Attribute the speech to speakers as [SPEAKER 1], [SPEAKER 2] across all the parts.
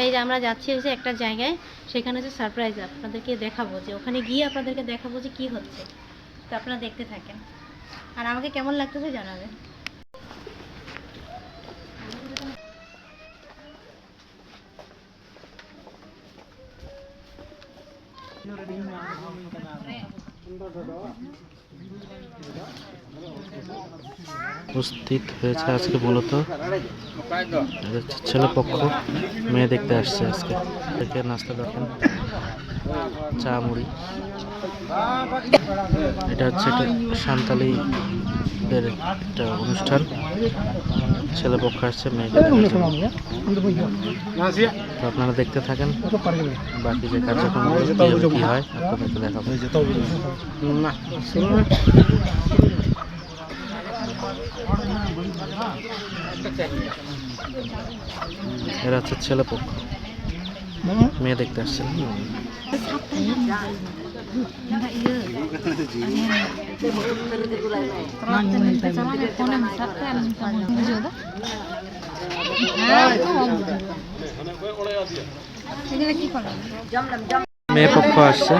[SPEAKER 1] তাই আমরা যাচ্ছি হচ্ছে একটা জায়গায়, সেখানে হচ্ছে সারপ্রাইজ আপনাদেরকে দেখাবো যে ওখানে গিয়ে আপনাদেরকে দেখাবো যে কি হচ্ছে। তো আপনারা দেখতে থাকেন। আর আমাকে কেমন লাগতেছে জানাবেন
[SPEAKER 2] উপস্থিত হয়েছে আজকে মূলত। ছেলে পক্ষ মেয়ে দেখতে আসছে আজকে। দেখে নাস্তা দেখেন। চা মুড়ি। এটা হচ্ছে একটা সান্তালিদের একটা অনুষ্ঠান। ছেলে পক্ষ আসছে মেয়েকে তো আপনারা দেখতে থাকেন। বাকি যে কার্যক্রমগুলো কীভাবে কী হয় আপনাদেরকে দেখাবো। এরা হচ্ছে ছেলে পক্ষ। মেয়ে দেখতে আসছে। মেয়ে পক্ষ আসছে।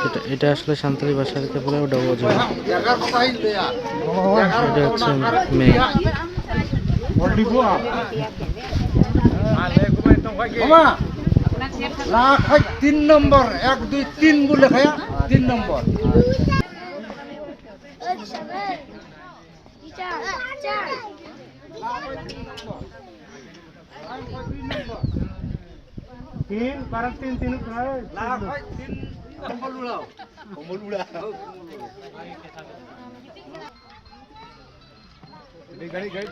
[SPEAKER 2] এটা- এটা আসলে সান্তালি ভাষাকে বলে ওটা বোঝা এটা হচ্ছে মেয়ে।
[SPEAKER 3] হয় তিন নম্বর এক দুই তিন বলে খায়া তিন নম্বর। তিন কারণ তিন তিন লাখ হয় তিন কম্বল উড়াও। কম্বল উড়াও।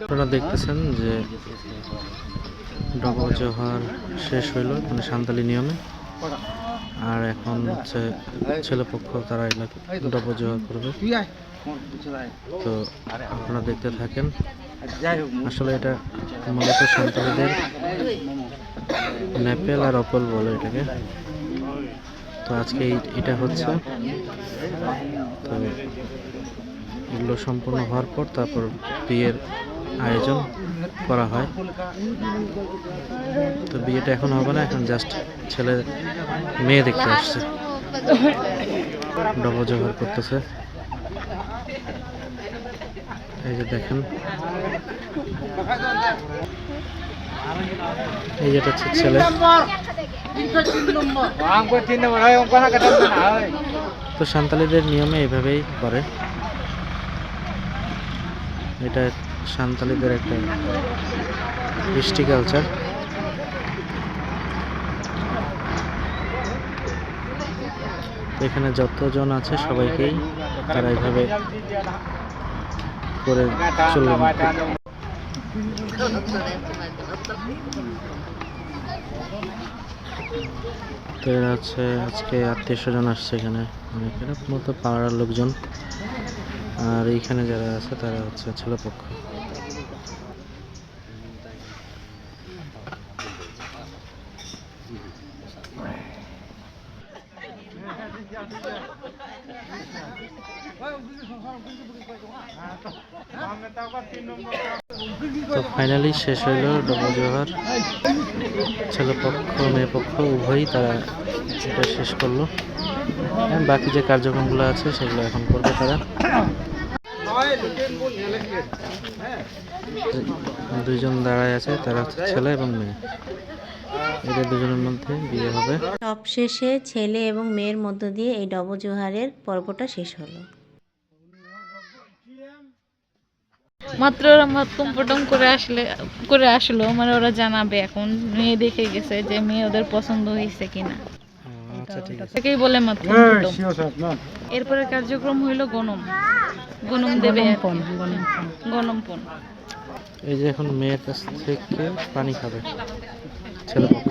[SPEAKER 2] আপনারা দেখতেছেন যে ডবল জোহার শেষ হইল মানে সান্তালি নিয়মে। আর এখন হচ্ছে ছেলেপক্ষ তারা এলাকা ডবল জোহার করবে। তো আপনারা দেখতে থাকেন। আসলে এটা মূলত সান্তালিদের নেপেল আর অপল বলে এটাকে। তো আজকে এটা হচ্ছে। তো এগুলো সম্পূর্ণ হওয়ার পর তারপর বিয়ের আয়োজন করা হয়। তো বিয়েটা এখন হবে না, এখন জাস্ট ছেলে মেয়ে দেখতে আসছে। ডবল জোগাড় করতেছে। এই যে দেখেন এই যেটা ছেলে। তো সান্তালিদের নিয়মে এভাবেই করে। এটা সান্তালিদের একটা কৃষ্টি কালচার এখানে যতজন আছে সবাইকেই তারা এইভাবে করে চলবে তো এরা হচ্ছে আজকে আত্মীয় স্বজন আসছে এখানে। অনেকের মতো পাড়ার লোকজন। আর এইখানে যারা আছে, তারা হচ্ছে ছেলেপক্ষ তো ফাইনালি শেষ হইল জোহার। ছেলেপক্ষ মেয়েপক্ষ উভয়ই তারা এটা শেষ করল। বাকি যে কার্যক্রমগুলো আছে, সেগুলো এখন করবে তারা। দুজন দাঁড়ায় আছে, তারা হচ্ছে ছেলে এবং মেয়ে। এদের দুজনের মধ্যে বিয়ে হবে।
[SPEAKER 1] সবশেষে ছেলে এবং মেয়ের মধ্য দিয়ে এই ডবজোহারের পর্বটা শেষ হলো।
[SPEAKER 4] মাত্র ওরা মাতুম করে আসলে করে আসলো মানে ওরা জানাবে এখন। মেয়ে দেখে গেছে যে মেয়ে ওদের পছন্দ হয়েছে কিনা।
[SPEAKER 2] আচ্ছা ঠিক আছে।
[SPEAKER 4] সেটাকেই বলে মাতুম এরপরে কার্যক্রম হইল গণম গণম দেবে। গণমপন
[SPEAKER 2] এই যে এখন মেয়ের কাছ থেকে পানি খাবে। ছেলেপক্ষ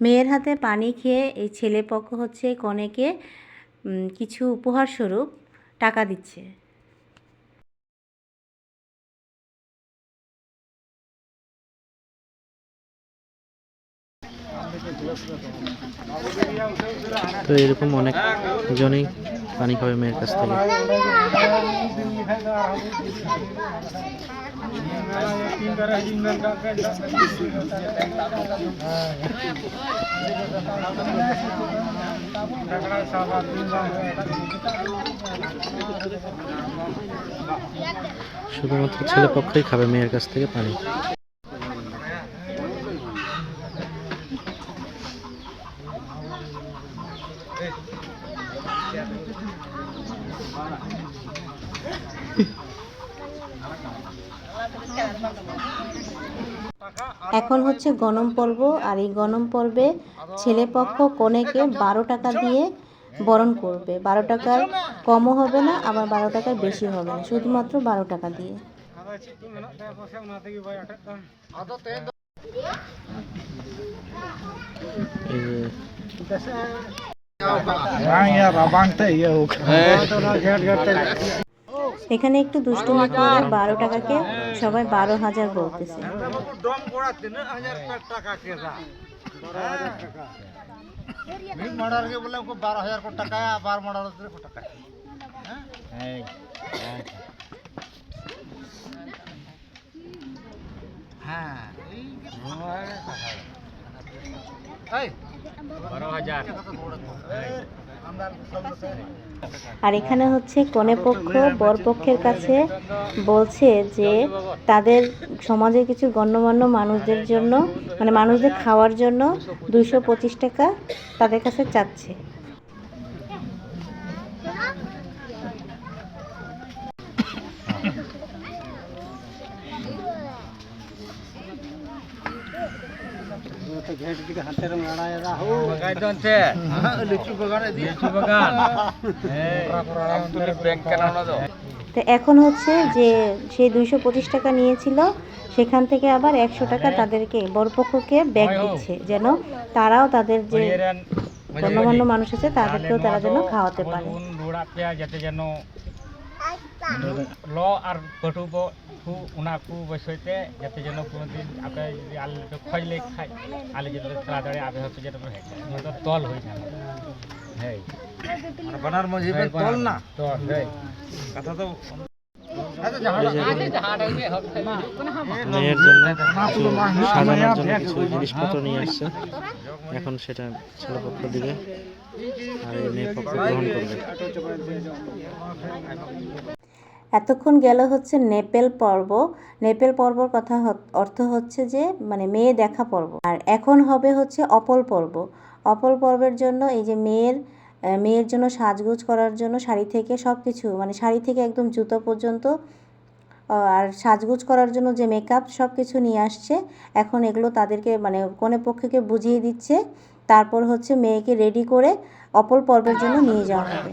[SPEAKER 1] মেয়ের হাতে পানি খেয়ে এই ছেলে পক্ষ হচ্ছে কনেকে কিছু উপহার স্বরূপ টাকা দিচ্ছে।
[SPEAKER 2] তো এরকম অনেক জনই পানি খাবে মেয়ের কাছ থেকে। শুধুমাত্র ছেলে পক্ষই খাবে মেয়ের কাছ থেকে পানি।
[SPEAKER 1] এখন হচ্ছে গণম পর্ব, আর এই গণম পর্বে ছেলেপক্ষ কনেকে বারো টাকা দিয়ে বরণ করবে। বারো টাকার কমও হবে না, আবার বারো টাকার বেশি হবে না, শুধুমাত্র বারো টাকা দিয়ে।
[SPEAKER 2] এই
[SPEAKER 1] এখানে একটু দুষ্টুমি করে বারো টাকাকে সবাই বারো হাজার বলতেছে।
[SPEAKER 3] বারো হাজার টাকা বার মর্ডার টাকা হ্যাঁ
[SPEAKER 1] আর এখানে হচ্ছে কনে পক্ষ বরপক্ষের কাছে বলছে যে তাদের সমাজের কিছু গণ্যমান্য মানুষদের জন্য মানে মানুষদের খাওয়ার জন্য দুইশো পঁচিশ টাকা তাদের কাছে চাচ্ছে।
[SPEAKER 3] লিচু বাগান লিচু বাগান ব্যাংক কেন
[SPEAKER 1] তো এখন হচ্ছে যে সেই দুইশো পঁচিশ টাকা নিয়েছিল সেখান থেকে আবার একশো টাকা তাদেরকে বরপক্ষকে ব্যাগ দিচ্ছে যেন তারাও তাদের যে গণ্যমান্য মানুষ আছে তাদেরকেও তারা যেন খাওয়াতে পারে
[SPEAKER 5] ᱞᱚ ᱟᱨ ᱵᱟᱹᱴᱩ ᱵᱚ ᱯᱷᱩ ᱚᱱᱟ ᱠᱚ ᱵᱚᱥᱚᱭ ᱛᱮ ᱡᱟᱛᱮ ᱡᱮᱱᱚ ᱠᱳᱱᱳ ᱫᱤᱱ ᱟᱯᱮ ᱡᱩᱫᱤ ᱟᱞᱮ ᱯᱮ ᱠᱷᱚᱡ ᱞᱮ ᱠᱷᱟᱡ ᱟᱞᱮ ᱡᱮᱱᱚ ᱞᱮ ᱪᱟᱞᱟᱣ ᱫᱟᱲᱮᱭᱟᱜᱼᱟ ᱟᱯᱮ ᱦᱚᱸᱯᱮ ᱡᱮᱱᱚ ᱯᱮ ᱦᱮᱡ ᱱᱚᱣᱟ ᱫᱚ ᱛᱚᱞ ᱦᱩᱭ ᱠᱟᱱᱟ ᱦᱮᱭ
[SPEAKER 3] ᱵᱟᱱᱟᱨ ᱢᱟᱺᱡᱷᱤ ᱯᱮ ᱛᱚᱞ
[SPEAKER 5] ᱱᱟ ᱛᱚᱞ
[SPEAKER 3] ᱦᱮᱭ ᱠᱟᱛᱷᱟ ᱫᱚ
[SPEAKER 2] মেয়ের জন্য কিছু সাজানোর জন্য কিছু জিনিসপত্র নিয়ে আসছে এখন সেটা ছেলেপক্ষ দিবে আর মেয়ে পক্ষ গ্রহণ করবে
[SPEAKER 1] এতক্ষণ গেল হচ্ছে নেপেল পর্ব। নেপেল পর্বর কথা অর্থ হচ্ছে যে মানে মেয়ে দেখা পর্ব। আর এখন হবে হচ্ছে অপল পর্ব। অপল পর্বের জন্য এই যে মেয়ের মেয়ের জন্য সাজগোজ করার জন্য শাড়ি থেকে সব কিছু মানে শাড়ি থেকে একদম জুতো পর্যন্ত আর সাজগোজ করার জন্য যে মেকআপ সব কিছু নিয়ে আসছে, এখন এগুলো তাদেরকে মানে কোনে পক্ষকে বুঝিয়ে দিচ্ছে, তারপর হচ্ছে মেয়েকে রেডি করে অপল পর্বের জন্য নিয়ে যাওয়া হবে।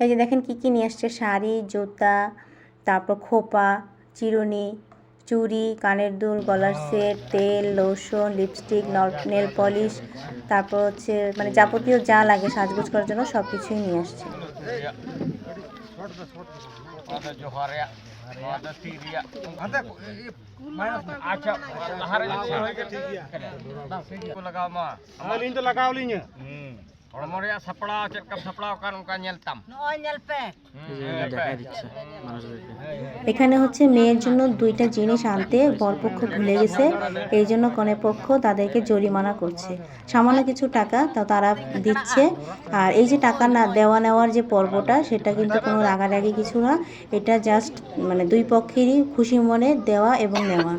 [SPEAKER 1] এই যে দেখেন কি কি নিয়ে আসছে, শাড়ি, জুতা, তারপর খোপা, চিরুনি চুড়ি কানের দুল গলার সেট তেল লোশন লিপস্টিক নেল পলিশ তারপর হচ্ছে মানে যাবতীয় যা লাগে সাজগোজ করার জন্য সব কিছুই নিয়ে আসছে।
[SPEAKER 2] আচ্ছা, আচ্ছা।
[SPEAKER 1] এখানে হচ্ছে মেয়ের জন্য দুইটা জিনিস আনতে বরপক্ষ ভুলে গেছে। এই জন্য কনে পক্ষ তাদেরকে জরিমানা করছে। সামান্য কিছু টাকা তা তারা দিচ্ছে। আর এই যে টাকা না দেওয়া নেওয়ার যে পর্বটা সেটা কিন্তু কোনো রাগারাগি কিছু না। এটা জাস্ট মানে দুই পক্ষেরই খুশি মনে দেওয়া এবং নেওয়া।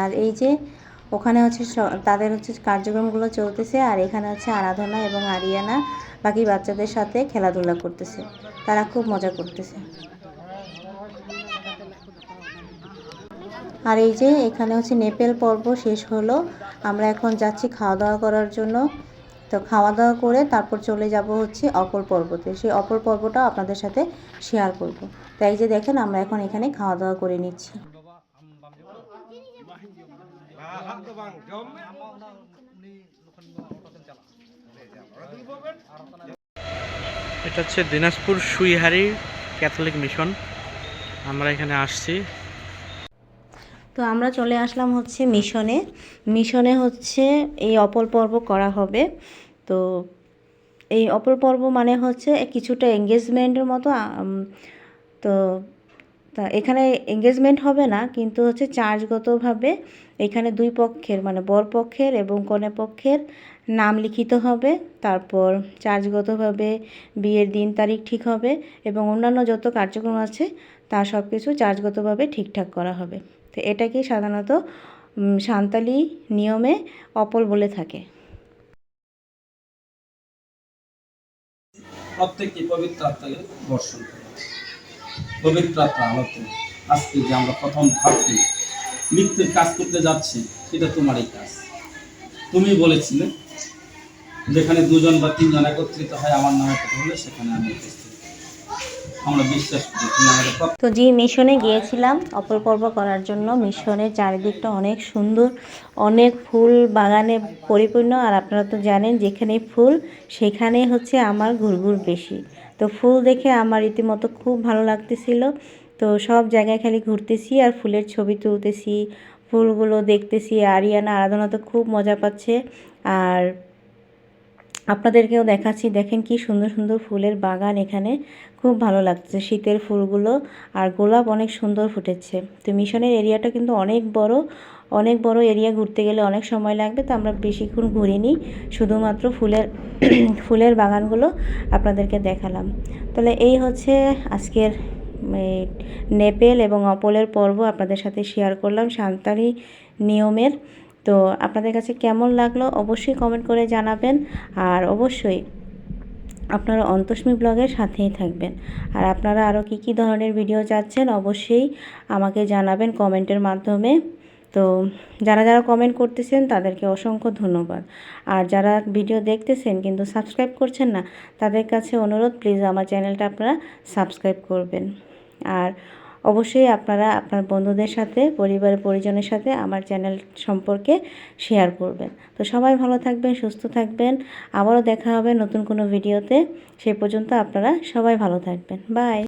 [SPEAKER 1] আর এই যে ওখানে হচ্ছে তাদের হচ্ছে কার্যক্রমগুলো চলতেছে আর এখানে হচ্ছে আরাধনা এবং আরিয়ানা বাকি বাচ্চাদের সাথে খেলাধুলা করতেছে। তারা খুব মজা করতেছে। আর এই যে এখানে হচ্ছে নেপেল পর্ব শেষ হলো। আমরা এখন যাচ্ছি খাওয়া দাওয়া করার জন্য। তো খাওয়া দাওয়া করে তারপর চলে যাব হচ্ছে অপর পর্বতে। সেই অপর পর্বটা আপনাদের সাথে শেয়ার করব। তাই যে দেখেন, আমরা এখন এখানে খাওয়া দাওয়া করে নিচ্ছি।
[SPEAKER 2] এটা হচ্ছে দিনাজপুর সুইহারি ক্যাথলিক মিশন। আমরা এখানে আসছি।
[SPEAKER 1] তো আমরা চলে আসলাম হচ্ছে মিশনে। মিশনে হচ্ছে এই অপর পর্ব করা হবে। তো এই অপর পর্ব মানে হচ্ছে কিছুটা এঙ্গেজমেন্টের মতো তো তা এখানে এঙ্গেজমেন্ট হবে না কিন্তু হচ্ছে চার্জগতভাবে এখানে দুই পক্ষের মানে বর পক্ষের এবং কনে পক্ষের নাম লিখিত হবে তারপর চার্জগতভাবে বিয়ের দিন তারিখ ঠিক হবে এবং অন্যান্য যত কার্যক্রম আছে তা সব কিছু চার্জগতভাবে ঠিকঠাক করা হবে। তো এটাকে সাধারণত উম, সান্তালি নিয়মে অপল বলে থাকে।
[SPEAKER 6] প্রত্যেকটি পবিত্র আত্মাকে বর্ষণ করে পবিত্র আত্মা আলোতে আজকে যে আমরা প্রথম ভাবছি, মৃত্যুর কাজ করতে যাচ্ছি সেটা তোমারই কাজ। তুমি বলেছিলে, যেখানে দুজন বা তিনজন একত্রিত হয়, আমার নামে কথা বলে সেখানে আমি
[SPEAKER 1] তো যে মিশনে গিয়েছিলাম অপর পর্ব করার জন্য, মিশনের চারিদিকটা অনেক সুন্দর, অনেক ফুল বাগানে পরিপূর্ণ। আর আপনারা তো জানেন, যেখানে ফুল, সেখানে হচ্ছে আমার ঘুরঘুর বেশি। তো ফুল দেখে আমার রীতিমতো খুব ভালো লাগতেছিল। তো সব জায়গায় খালি ঘুরতেছি আর ফুলের ছবি তুলতেছি, ফুলগুলো দেখতেছি। আরিয়ানা, আরাধনা তো খুব মজা পাচ্ছে। আর আপনাদেরকেও দেখাচ্ছি, দেখেন কি সুন্দর সুন্দর ফুলের বাগান এখানে। খুব ভালো লাগছে শীতের ফুলগুলো। আর গোলাপ অনেক সুন্দর ফুটেছে। তো মিশনের এরিয়াটা কিন্তু অনেক বড়। অনেক বড় এরিয়া ঘুরতে গেলে অনেক সময় লাগবে, তো আমরা বেশিক্ষণ ঘুরিনি। শুধুমাত্র ফুলের ফুলের বাগানগুলো আপনাদেরকে দেখালাম। তাহলে এই হচ্ছে আজকের নেপেল এবং অপলের পর্ব আপনাদের সাথে শেয়ার করলাম সান্তালি নিয়মের। তো আপনাদের কাছে কেমন লাগল অবশ্যই কমেন্ট করে জানাবেন, আর অবশ্যই আপনারা অন্তস্মি ব্লগের সাথেই থাকবেন। আর আপনারা আরও কী কী ধরনের ভিডিও চাচ্ছেন অবশ্যই আমাকে জানাবেন কমেন্টের মাধ্যমে। তো যারা যারা কমেন্ট করতেছেন তাদেরকে অসংখ্য ধন্যবাদ। আর যারা ভিডিও দেখতেছেন কিন্তু সাবস্ক্রাইব করছেন না, তাদের কাছে অনুরোধ প্লিজ আমার চ্যানেলটা আপনারা সাবস্ক্রাইব করবেন। আর অবশ্যই আপনারা আপনার বন্ধুদের সাথে, পরিবারের পরিজনের সাথে আমার চ্যানেল সম্পর্কে শেয়ার করবেন। তো সবাই ভালো থাকবেন, সুস্থ থাকবেন। আবারও দেখা হবে নতুন কোনো ভিডিওতে সেই পর্যন্ত আপনারা সবাই ভালো থাকবেন। বাই